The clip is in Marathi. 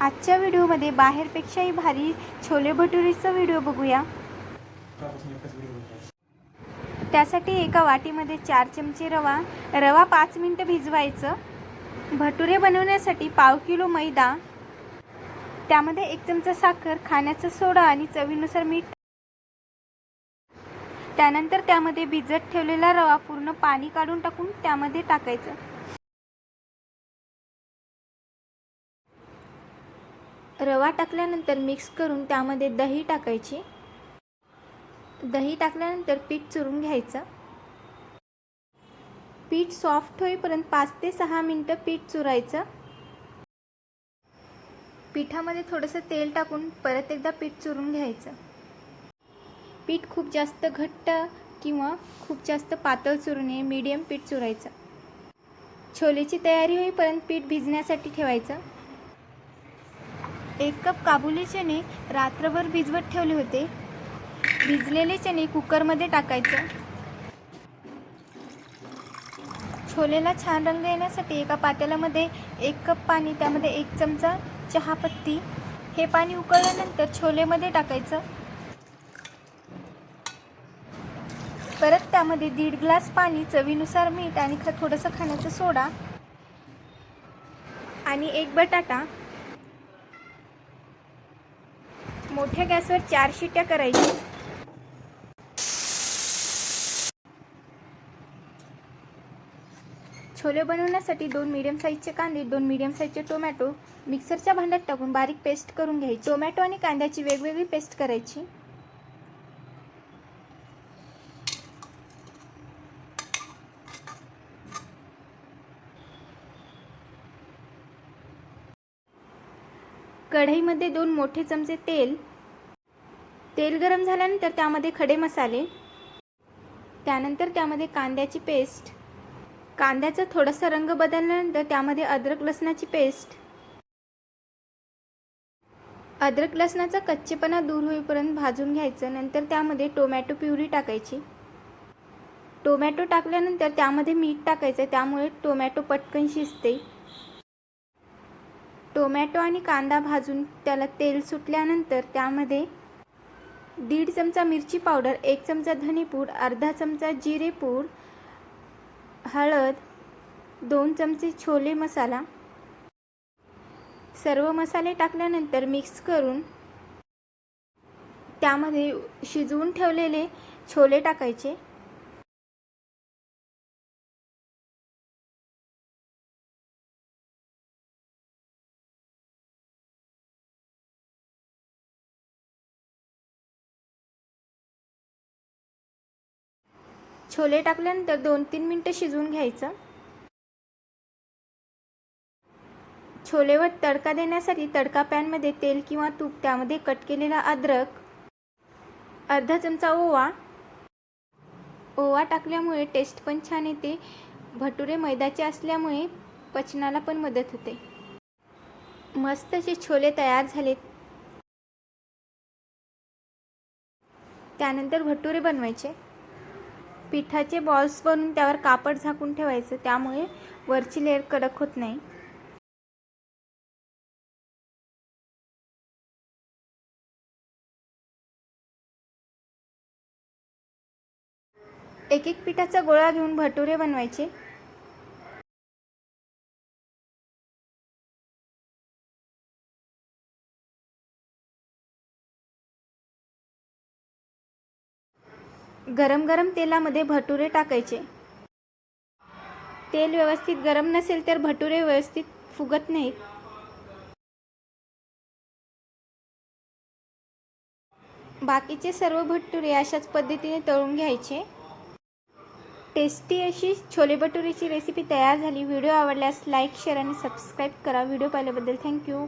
आजच्या व्हिडिओमध्ये बाहेरपेक्षाही भारी छोले भटुरीचा व्हिडिओ बघूया. त्यासाठी एका वाटीमध्ये चार चमचे रवा रवा पाच मिनटं भिजवायचं. भटुरे बनवण्यासाठी पाव किलो मैदा त्यामध्ये एक चमचा साखर खाण्याचा सोडा आणि चवीनुसार मीठ. त्यानंतर त्यामध्ये भिजत ठेवलेला रवा पूर्ण पाणी काढून टाकून त्यामध्ये टाकायचं. रवा टाकल्यानंतर मिक्स करून त्यामध्ये दही टाकायची. दही टाकल्यानंतर पीठ चुरून घ्यायचं. पीठ सॉफ्ट होईपर्यंत पाच ते सहा मिनटं पीठ चुरायचं. पिठामध्ये थोडंसं तेल टाकून परत एकदा पीठ चुरून घ्यायचं. पीठ खूप जास्त घट्ट किंवा खूप जास्त पातळ चुरू नये मीडियम पीठ चुरायचं. छोलेची तयारी होईपर्यंत पीठ भिजण्यासाठी ठेवायचं. एक कप काबुली चणे रात्रभर भिजवत ठेवले होते. भिजलेले चणे कुकरमध्ये टाकायचं. छोलेला छान रंग येण्यासाठी एका पातेल्यामध्ये एक कप पाणी त्यामध्ये एक चमचा चहापत्ती. हे पाणी उकळल्यानंतर छोलेमध्ये टाकायचं. परत त्यामध्ये दीड ग्लास पाणी चवीनुसार मीठ आणि थोडंसं खाण्याचा सोडा आणि एक बटाटा. मोठ्या गॅसवर चार शिट्या करायच्या छोले बनवण्यासाठी दोन मीडियम साईजचे कांदे दोन मीडियम साईजचे टोमॅटो मिक्सरच्या भांड्यात टाकून बारीक पेस्ट करून घ्यायची. टोमॅटो आणि कांद्याची वेगवेगळी पेस्ट करायची. कढईमध्ये दोन मोठे चमचे तेल तेल गरम झाल्यानंतर त्यामध्ये खडे मसाले त्यानंतर त्यामध्ये कांद्याची पेस्ट कांद्याचा थोडासा रंग बदलल्यानंतर त्यामध्ये अद्रक लसणाची पेस्ट. अद्रक लसणाचा कच्चेपणा दूर होईपर्यंत भाजून घ्यायचं नंतर त्यामध्ये टोमॅटो प्युरी टाकायची. टोमॅटो टाकल्यानंतर त्यामध्ये मीठ टाकायचं त्यामुळे टोमॅटो पटकन शिजते. टोमॅटो आणि कांदा भाजून त्याला तेल सुटल्यानंतर त्यामध्ये दीड चमचा मिरची पावडर एक चमचा धनेपूड अर्धा चमचा जिरेपूड हळद दोन चमचे छोले मसाला. सर्व मसाले टाकल्यानंतर मिक्स करून त्यामध्ये शिजवून ठेवलेले छोले टाकायचे. छोले टाकल्यानंतर दोन तीन मिनटं शिजवून घ्यायचं. छोलेवर तडका देण्यासाठी तडका पॅनमध्ये तेल किंवा तूप त्यामध्ये कट केलेला अद्रक अर्धा चमचा ओवा. ओवा टाकल्यामुळे टेस्ट पण छान येते. भटुरे मैद्याचे असल्यामुळे पचनाला पण मदत होते. मस्त असे छोले तयार झालेत. त्यानंतर भटुरे बनवायचे. पिठाचे बॉल्स बनवून त्यावर कापड झाकून ठेवायचं. त्यामुळे वरची लेअर कडक होत नाही. एक एक पिठाचा गोळा घेऊन भटुरे बनवायचे. गरम गरम तेलामध्ये भटुरे टाकायचे. तेल व्यवस्थित गरम नसेल तर भटुरे व्यवस्थित फुगत नाहीत. बाकीचे सर्व भटुरे अशाच पद्धतीने तळून घ्यायचे. टेस्टी अशी छोले भटुरेची रेसिपी तयार झाली. व्हिडिओ आवडल्यास लाईक शेअर आणि सबस्क्राईब करा. व्हिडिओ पाहिल्याबद्दल थँक्यू